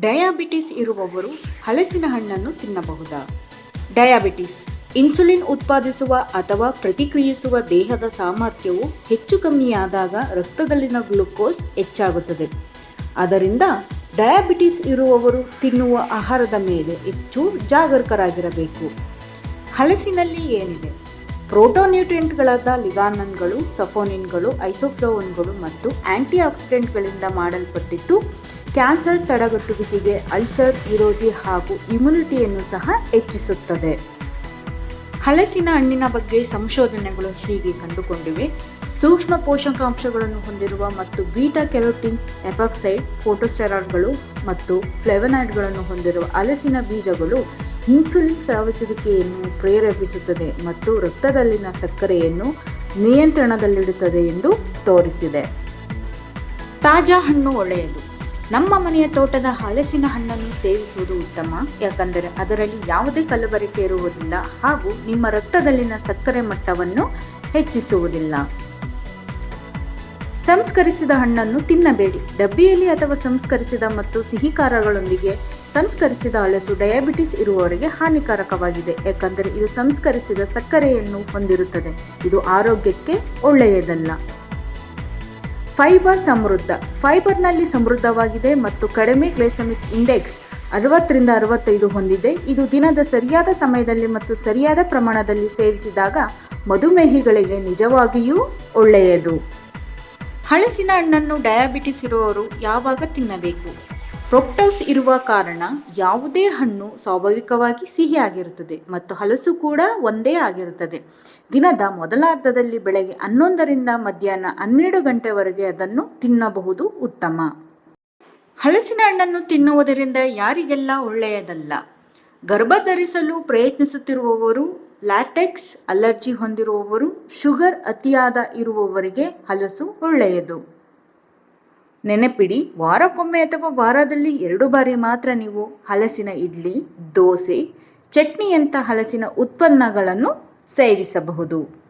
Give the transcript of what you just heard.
Diabetes ಇರುವವರು ಹಲಸಿನ ಹಣ್ಣನ್ನು ತಿನ್ನಬಹುದಾ? ಡಯಾಬಿಟಿಸ್, ಇನ್ಸುಲಿನ್ ಉತ್ಪಾದಿಸುವ ಅಥವಾ ಪ್ರತಿಕ್ರಿಯಿಸುವ ದೇಹದ ಸಾಮರ್ಥ್ಯವು ಹೆಚ್ಚು ಕಮ್ಮಿಯಾದಾಗ ರಕ್ತದಲ್ಲಿನ ಗ್ಲುಕೋಸ್ ಹೆಚ್ಚಾಗುತ್ತದೆ. ಅದರಿಂದ ಡಯಾಬಿಟಿಸ್ ಇರುವವರು ತಿನ್ನುವ ಆಹಾರದ ಮೇಲೆ ಹೆಚ್ಚು ಜಾಗರೂಕರಾಗಿರಬೇಕು. ಹಲಸಿನಲ್ಲಿ ಏನಿದೆ? ಪ್ರೋಟೋನ್ಯೂಟ್ರಿಯೆಂಟ್ಗಳಾದ ಲಿಗಾನನ್ಗಳು, ಸಫೋನಿನ್ಗಳು ಐಸೋಫ್ಲೋವನ್ಗಳು ಮತ್ತು ಆಂಟಿ ಆಕ್ಸಿಡೆಂಟ್ಗಳಿಂದ ಮಾಡಲ್ಪಟ್ಟಿದ್ದು, ಕ್ಯಾನ್ಸರ್ ತಡೆಗಟ್ಟುವಿಕೆಗೆ ಅಲ್ಸರ್ ವಿರೋಧಿ ಹಾಗೂ ಇಮ್ಯುನಿಟಿಯನ್ನು ಸಹ ಹೆಚ್ಚಿಸುತ್ತದೆ. ಹಲಸಿನ ಹಣ್ಣಿನ ಬಗ್ಗೆ ಸಂಶೋಧನೆಗಳು ಹೀಗೆ ಕಂಡುಕೊಂಡಿವೆ. ಸೂಕ್ಷ್ಮ ಪೋಷಕಾಂಶಗಳನ್ನು ಹೊಂದಿರುವ ಮತ್ತು ಬೀಟಾ ಕೆರೋಟಿನ್ ಎಪಾಕ್ಸೈಡ್ ಫೋಟೋಸ್ಟೆರಾಯ್ಡ್ಗಳು ಮತ್ತು ಫ್ಲೆವನಾಯ್ಡ್ಗಳನ್ನು ಹೊಂದಿರುವ ಹಲಸಿನ ಬೀಜಗಳು ಇನ್ಸುಲಿನ್ ಸ್ರಾವಿಸುವಿಕೆಯನ್ನು ಪ್ರೇರೇಪಿಸುತ್ತದೆ ಮತ್ತು ರಕ್ತದಲ್ಲಿನ ಸಕ್ಕರೆಯನ್ನು ನಿಯಂತ್ರಣದಲ್ಲಿಡುತ್ತದೆ ಎಂದು ತೋರಿಸಿದೆ. ತಾಜಾ ಹಣ್ಣು ಒಳ್ಳೆಯದು. ನಮ್ಮ ಮನೆಯ ತೋಟದ ಹಲಸಿನ ಹಣ್ಣನ್ನು ಸೇವಿಸುವುದು ಉತ್ತಮ. ಯಾಕಂದರೆ ಅದರಲ್ಲಿ ಯಾವುದೇ ಕಲಬೆರಕೆ ಇರುವುದಿಲ್ಲ ಹಾಗೂ ನಿಮ್ಮ ರಕ್ತದಲ್ಲಿನ ಸಕ್ಕರೆ ಮಟ್ಟವನ್ನು ಹೆಚ್ಚಿಸುವುದಿಲ್ಲ. ಸಂಸ್ಕರಿಸಿದ ಹಣ್ಣನ್ನು ತಿನ್ನಬೇಡಿ. ಡಬ್ಬಿಯಲ್ಲಿ ಅಥವಾ ಸಂಸ್ಕರಿಸಿದ ಮತ್ತು ಸಿಹಿ ಖಾರಗಳೊಂದಿಗೆ ಸಂಸ್ಕರಿಸಿದ ಹಲಸು ಡಯಾಬಿಟಿಸ್ ಇರುವವರಿಗೆ ಹಾನಿಕಾರಕವಾಗಿದೆ. ಯಾಕಂದರೆ ಇದು ಸಂಸ್ಕರಿಸಿದ ಸಕ್ಕರೆಯನ್ನು ಹೊಂದಿರುತ್ತದೆ. ಇದು ಆರೋಗ್ಯಕ್ಕೆ ಒಳ್ಳೆಯದಲ್ಲ. ಫೈಬರ್ ಸಮೃದ್ಧ. ಫೈಬರ್ನಲ್ಲಿ ಸಮೃದ್ಧವಾಗಿದೆ ಮತ್ತು ಕಡಿಮೆ ಗ್ಲೈಸಮಿಕ್ ಇಂಡೆಕ್ಸ್ ಅರವತ್ತರಿಂದ ಅರವತ್ತೈದು ಹೊಂದಿದೆ. ಇದು ದಿನದ ಸರಿಯಾದ ಸಮಯದಲ್ಲಿ ಮತ್ತು ಸರಿಯಾದ ಪ್ರಮಾಣದಲ್ಲಿ ಸೇವಿಸಿದಾಗ ಮಧುಮೇಹಿಗಳಿಗೆ ನಿಜವಾಗಿಯೂ ಒಳ್ಳೆಯದು. ಹಳಸಿನ ಹಣ್ಣನ್ನು ಡಯಾಬಿಟಿಸ್ ಇರುವವರು ಯಾವಾಗ ತಿನ್ನಬೇಕು? ಫ್ರೊಕ್ಟೋಸ್ ಇರುವ ಕಾರಣ ಯಾವುದೇ ಹಣ್ಣು ಸ್ವಾಭಾವಿಕವಾಗಿ ಸಿಹಿಯಾಗಿರುತ್ತದೆ ಮತ್ತು ಹಲಸು ಕೂಡ ಒಂದೇ ಆಗಿರುತ್ತದೆ. ದಿನದ ಮೊದಲಾರ್ಧದಲ್ಲಿ ಬೆಳಗ್ಗೆ ಹನ್ನೊಂದರಿಂದ ಮಧ್ಯಾಹ್ನ ಹನ್ನೆರಡು ಗಂಟೆವರೆಗೆ ಅದನ್ನು ತಿನ್ನಬಹುದು ಉತ್ತಮ. ಹಲಸಿನ ಹಣ್ಣನ್ನು ತಿನ್ನುವುದರಿಂದ ಯಾರಿಗೆಲ್ಲ ಒಳ್ಳೆಯದಲ್ಲ? ಗರ್ಭ ಧರಿಸಲು ಪ್ರಯತ್ನಿಸುತ್ತಿರುವವರು, ಲ್ಯಾಟೆಕ್ಸ್ ಅಲರ್ಜಿ ಹೊಂದಿರುವವರು, ಶುಗರ್ ಅತಿಯಾದ ಇರುವವರಿಗೆ ಹಲಸು ಒಳ್ಳೆಯದು. ನೆನಪಿಡಿ, ವಾರಕ್ಕೊಮ್ಮೆ ಅಥವಾ ವಾರದಲ್ಲಿ ಎರಡು ಬಾರಿ ಮಾತ್ರ ನೀವು ಹಲಸಿನ ಇಡ್ಲಿ, ದೋಸೆ, ಚಟ್ನಿಯಂಥ ಹಲಸಿನ ಉತ್ಪನ್ನಗಳನ್ನು ಸೇವಿಸಬಹುದು.